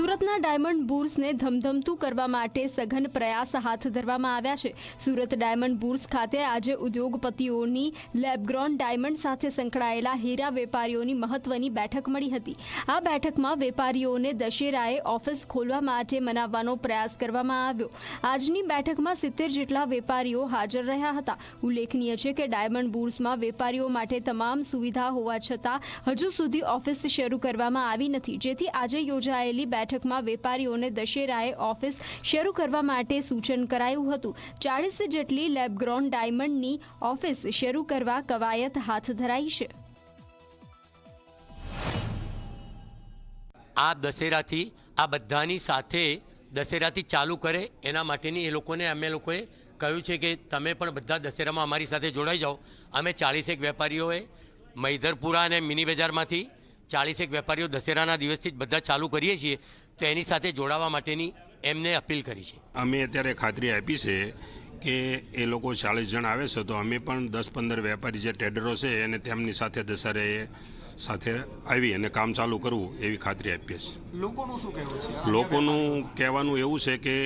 સુરતના ડાયમંડ બુર્સને ધમધમતું કરવા માટે સઘન પ્રયાસ હાથ ધરવામાં આવ્યા છે. સુરત ડાયમંડ બુર્સ ખાતે આજે ઉદ્યોગપતિઓની લેબગ્રોન ડાયમંડ સાથે સંકળાયેલા હીરા વેપારીઓની મહત્વની બેઠક મળી હતી. આ બેઠકમાં વેપારીઓને દશેરાએ ઓફિસ ખોલવા માટે મનાવવાનો પ્રયાસ કરવામાં આવ્યો. આજની બેઠકમાં સિત્તેર જેટલા વેપારીઓ હાજર રહ્યા હતા. ઉલ્લેખનીય છે કે ડાયમંડ બુર્સમાં વેપારીઓ માટે તમામ સુવિધા હોવા છતાં હજુ સુધી ઓફિસ શરૂ કરવામાં આવી નથી. જેથી આજે યોજાયેલી બેઠકમાં વેપારીઓને દશેરાએ ઓફિસ શરૂ કરવા માટે સૂચન કરાયું હતું. ચાળીસ જેટલી લેબગ્રોન ડાયમંડની ઓફિસ શરૂ કરવા કવાયત હાથ ધરાઈ છે. આ દશેરાથી, આ બધાની સાથે દશેરાથી ચાલુ કરે એના માટેની એ લોકોને, અમે લોકોએ કહ્યું છે કે તમે પણ બધા દશેરામાં અમારી સાથે જોડાઈ જાઓ. અમે ચાળીસેક વેપારીઓએ મૈધરપુરા અને મિની બજારમાંથી ચાળીસેક વેપારીઓ દશેરાના દિવસથી જ બધા ચાલુ કરીએ છીએ તો એની સાથે જોડાવા માટેની એમને અપીલ કરી છે. અમે અત્યારે ખાતરી આપી છે કે એ લોકો ચાલીસ જણ આવે છે તો અમે પણ દસ પંદર વેપારી જે ટ્રેડરો છે એને તેમની સાથે દશેરાએ સાથે આવી અને કામ ચાલુ કરવું એવી ખાતરી આપીએ છીએ. લોકોનું શું કહેવું છે? લોકોનું કહેવાનું એવું છે કે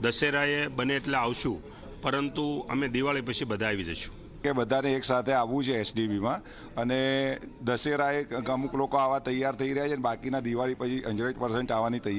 દશેરાએ બને એટલે આવશું પરંતુ અમે દિવાળી પછી બધા આવી જઈશું. કે બધાને એક સાથે આવવું છે એસડીબીમાં. અને દશેરાએ અમુક લોકો આવા તૈયાર થઈ રહ્યા છે અને બાકીના દિવાળી પછી હંડ્રેડ પર્સન્ટ આવવાની તૈયારી